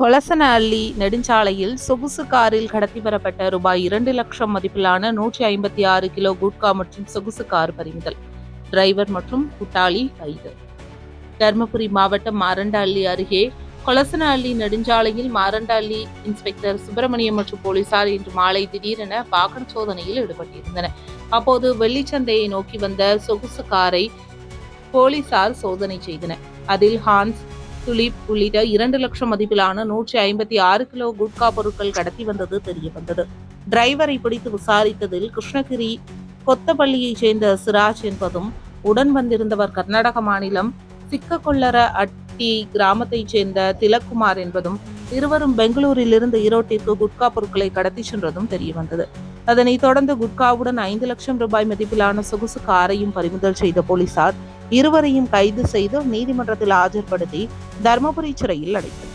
கொலசனஅள்ளி நெடுஞ்சாலையில் சொகுசு காரில் கடத்தி வரப்பட்ட ரூபாய் இரண்டு லட்சம் மதிப்பிலான நூற்றி ஐம்பத்தி ஆறு கிலோ குட்கா மற்றும் சொகுசு கார் பறிமுதல். டிரைவர் மற்றும் கூட்டாளி கைது. தருமபுரி மாவட்டம் மாரண்டஅள்ளி அருகே கொலசனஅள்ளி நெடுஞ்சாலையில் மாரண்டஅள்ளி இன்ஸ்பெக்டர் சுப்பிரமணியம் மற்றும் போலீசார் இன்று மாலை திடீரென வாகன சோதனையில் ஈடுபட்டிருந்தனர். அப்போது வெள்ளிச்சந்தையை நோக்கி வந்த சொகுசு காரை போலீசார் சோதனை செய்தனர். அதில் ஹான்ஸ் துலிப் உள்ளிட்ட இரண்டு லட்சம் மதிப்பிலான நூற்றி ஐம்பத்தி ஆறு கிலோ குட்கா பொருட்கள் கடத்தி வந்தது தெரியவந்தது. டிரைவரை பிடித்து விசாரித்ததில் கிருஷ்ணகிரி கொத்தப்பள்ளியைச் சேர்ந்த சிராஜ் என்பதும் உடன் வந்திருந்தவர் கர்நாடக மாநிலம் சிக்கக்கொள்ளர அட்டி கிராமத்தைச் சேர்ந்த திலக்குமார் என்பதும் இருவரும் பெங்களூரிலிருந்து ஈரோட்டிற்கு குட்கா பொருட்களை கடத்தி சென்றதும் தெரியவந்தது. அதனைத் தொடர்ந்து குட்காவுடன் ஐந்து லட்சம் ரூபாய் மதிப்பிலான சொகுசு காரையும் பறிமுதல் செய்த போலீசார் இருவரையும் கைது செய்து நீதிமன்றத்தில் ஆஜர்படுத்தி தர்மபுரி சிறையில் அடைத்தனர்.